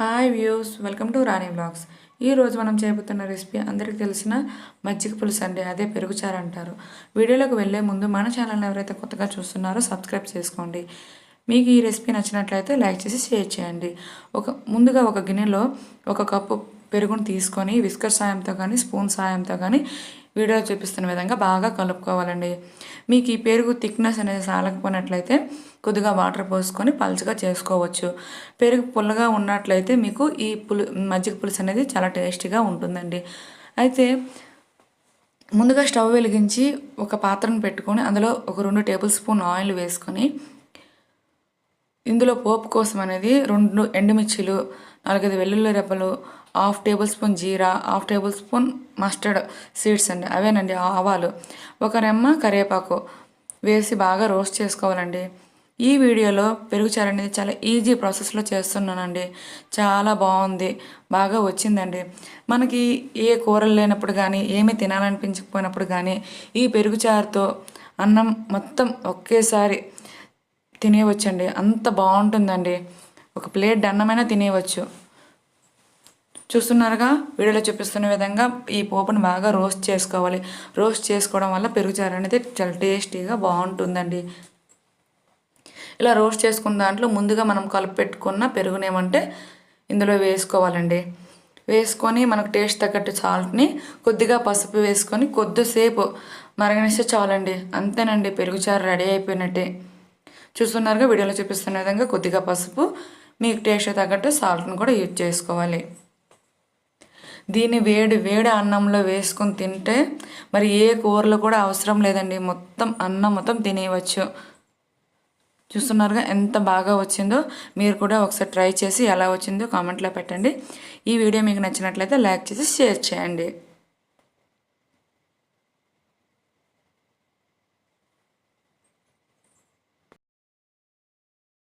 Hi views welcome to Rani blogs ఈరోజు మనం చేయబోతున్న రెసిపీ అందరికీ తెలిసిన మజ్జిగ పులుసు అండి. అదే పెరుగుచారు అంటారు. వీడియోలోకి వెళ్ళే ముందు మన ఛానల్ని ఎవరైతే కొత్తగా చూస్తున్నారో సబ్స్క్రైబ్ చేసుకోండి. మీకు ఈ రెసిపీ నచ్చినట్లయితే లైక్ చేసి షేర్ చేయండి. ఒక ముందుగా ఒక గిన్నెలో ఒక కప్పు పెరుగును తీసుకొని విస్కర్ సాయంతో కానీ స్పూన్ సాయంతో కానీ వీడియోలో చూపిస్తున్న విధంగా బాగా కలుపుకోవాలండి. మీకు ఈ పెరుగు థిక్నెస్ అనేది సాలకపోయినట్లయితే కొద్దిగా వాటర్ పోసుకొని పలుచగా చేసుకోవచ్చు. పెరుగు పుల్లగా ఉన్నట్లయితే మీకు ఈ పులు మజ్జిగ పులుసు అనేది చాలా టేస్టీగా ఉంటుందండి. అయితే ముందుగా స్టవ్ వెలిగించి ఒక పాత్రను పెట్టుకొని అందులో ఒక రెండు టేబుల్ స్పూన్ ఆయిల్ వేసుకొని ఇందులో పోపు కోసం అనేది రెండు ఎండుమిర్చిలు నాలుగైదు వెల్లుల్లి రెబ్బలు half tablespoon jeera half tablespoon mustard seeds అండి. అవేనండి ఆవాలు. ఒక రెమ్మ కరివేపాకు వేసి బాగా రోస్ట్ చేసుకోవాలండి. ఈ వీడియోలో పెరుగుచారు అనేది చాలా ఈజీ ప్రాసెస్లో చేస్తున్నానండి. చాలా బాగుంది. బాగా వచ్చిందండి. మనకి ఏ కూరలు లేనప్పుడు కానీ ఏమీ తినాలనిపించకపోయినప్పుడు కానీ ఈ పెరుగుచారుతో అన్నం మొత్తం ఒకేసారి తినేయవచ్చండి. అంత బాగుంటుందండి. ఒక ప్లేట్ అన్నమైనా తినేయవచ్చు. చూస్తున్నారుగా? వీడియోలో చూపిస్తున్న విధంగా ఈ పోపును బాగా రోస్ట్ చేసుకోవాలి. రోస్ట్ చేసుకోవడం వల్ల పెరుగుచారు అనేది చాలా టేస్టీగా బాగుంటుందండి. ఇలా రోస్ట్ చేసుకున్న దాంట్లో ముందుగా మనం కలిపి పెట్టుకున్న పెరుగునేమంటే ఇందులో వేసుకోవాలండి. వేసుకొని మనకు టేస్ట్ తగ్గట్టు సాల్ట్ని కొద్దిగా పసుపు వేసుకొని కొద్దిసేపు మరగనిస్తే చాలండి. అంతేనండి పెరుగుచారు రెడీ అయిపోయినట్టే. చూస్తున్నారుగా వీడియోలో చూపిస్తున్న విధంగా కొద్దిగా పసుపు మీకు టేస్ట్ తగ్గట్టు సాల్ట్ని కూడా యూజ్ చేసుకోవాలి. దీన్ని వేడి వేడి అన్నంలో వేసుకొని తింటే మరి ఏ కూరలు కూడా అవసరం లేదండి. మొత్తం అన్నం మొత్తం తినేయవచ్చు. చూస్తున్నారుగా ఎంత బాగా వచ్చిందో మీరు కూడా ఒకసారి ట్రై చేసి ఎలా వచ్చిందో కామెంట్లో పెట్టండి. ఈ వీడియో మీకు నచ్చినట్లయితే లైక్ చేసి షేర్ చేయండి.